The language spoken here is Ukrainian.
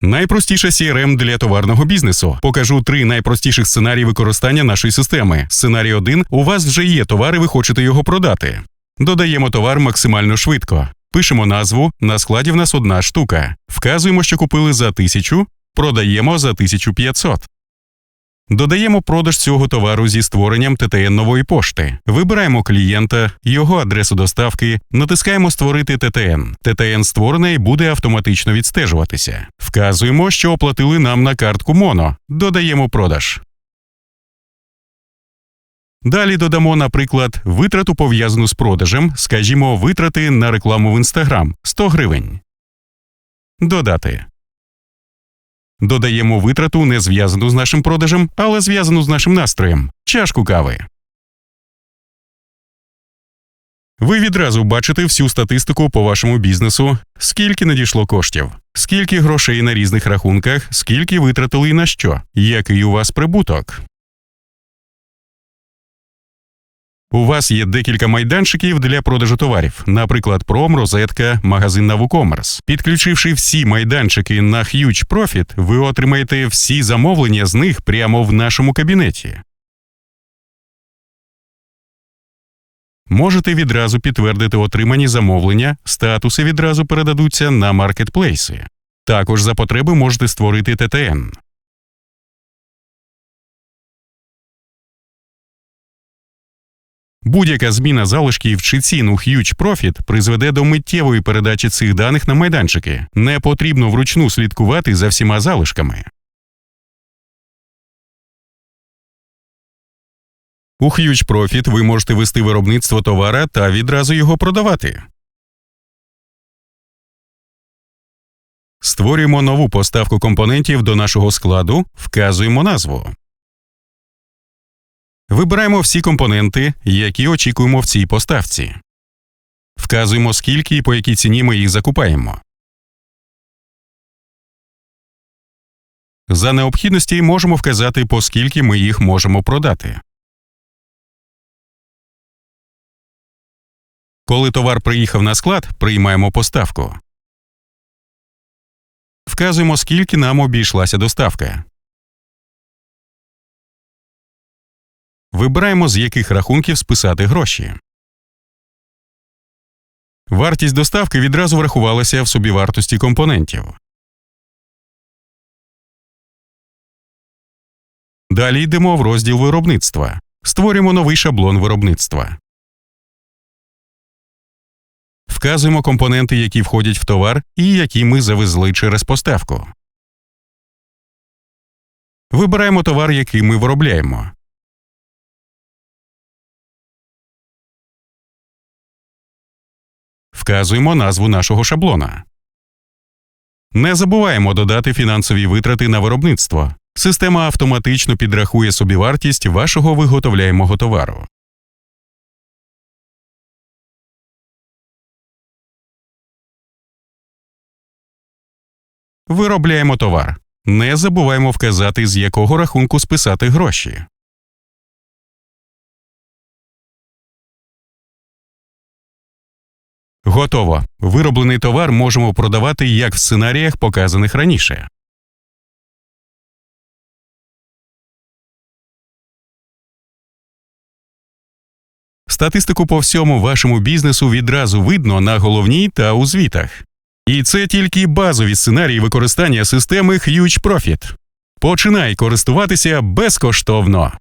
Найпростіша CRM для товарного бізнесу. Покажу три найпростіших сценарії використання нашої системи. Сценарій 1. У вас вже є товар і ви хочете його продати. Додаємо товар максимально швидко. Пишемо назву. На складі в нас одна штука. Вказуємо, що купили за 1000, продаємо за 1500. Додаємо продаж цього товару зі створенням ТТН нової пошти. Вибираємо клієнта, його адресу доставки, натискаємо Створити ТТН. ТТН створене і буде автоматично відстежуватися. Вказуємо, що оплатили нам на картку Моно. Додаємо продаж. Далі додамо, наприклад, витрату пов'язану з продажем, скажімо, витрати на рекламу в Instagram 100 гривень. Додати. Додаємо витрату, не зв'язану з нашим продажем, але зв'язану з нашим настроєм чашку кави. Ви відразу бачите всю статистику по вашому бізнесу, скільки надійшло коштів, скільки грошей на різних рахунках, скільки витратили на що, який у вас прибуток. У вас є декілька майданчиків для продажу товарів, наприклад, пром, розетка, магазин на WooCommerce. Підключивши всі майданчики на Huge Profit, ви отримаєте всі замовлення з них прямо в нашому кабінеті. Можете відразу підтвердити отримані замовлення, статуси відразу передадуться на маркетплейси. Також за потреби можете створити ТТН. Будь-яка зміна залишків чи цін у Huge Profit призведе до миттєвої передачі цих даних на майданчики. Не потрібно вручну слідкувати за всіма залишками. У Huge Profit ви можете вести виробництво товара та відразу його продавати. Створюємо нову поставку компонентів до нашого складу, вказуємо назву. Вибираємо всі компоненти, які очікуємо в цій поставці. Вказуємо, скільки і по якій ціні ми їх закупаємо. За необхідності можемо вказати, по скільки ми їх можемо продати. Коли товар приїхав на склад, приймаємо поставку. Вказуємо, скільки нам обійшлася доставка. Вибираємо, з яких рахунків списати гроші. Вартість доставки відразу врахувалася в собівартості компонентів. Далі йдемо в розділ виробництва. Створюємо новий шаблон виробництва. Вказуємо компоненти, які входять в товар і які ми завезли через поставку. Вибираємо товар, який ми виробляємо. Вказуємо назву нашого шаблона. Не забуваємо додати фінансові витрати на виробництво. Система автоматично підрахує собівартість вашого виготовляємого товару. Виробляємо товар. Не забуваємо вказати, з якого рахунку списати гроші. Готово. Вироблений товар можемо продавати як в сценаріях, показаних раніше. Статистику по всьому вашому бізнесу відразу видно на головній та у звітах. І це тільки базові сценарії використання системи Huge Profit. Починай користуватися безкоштовно.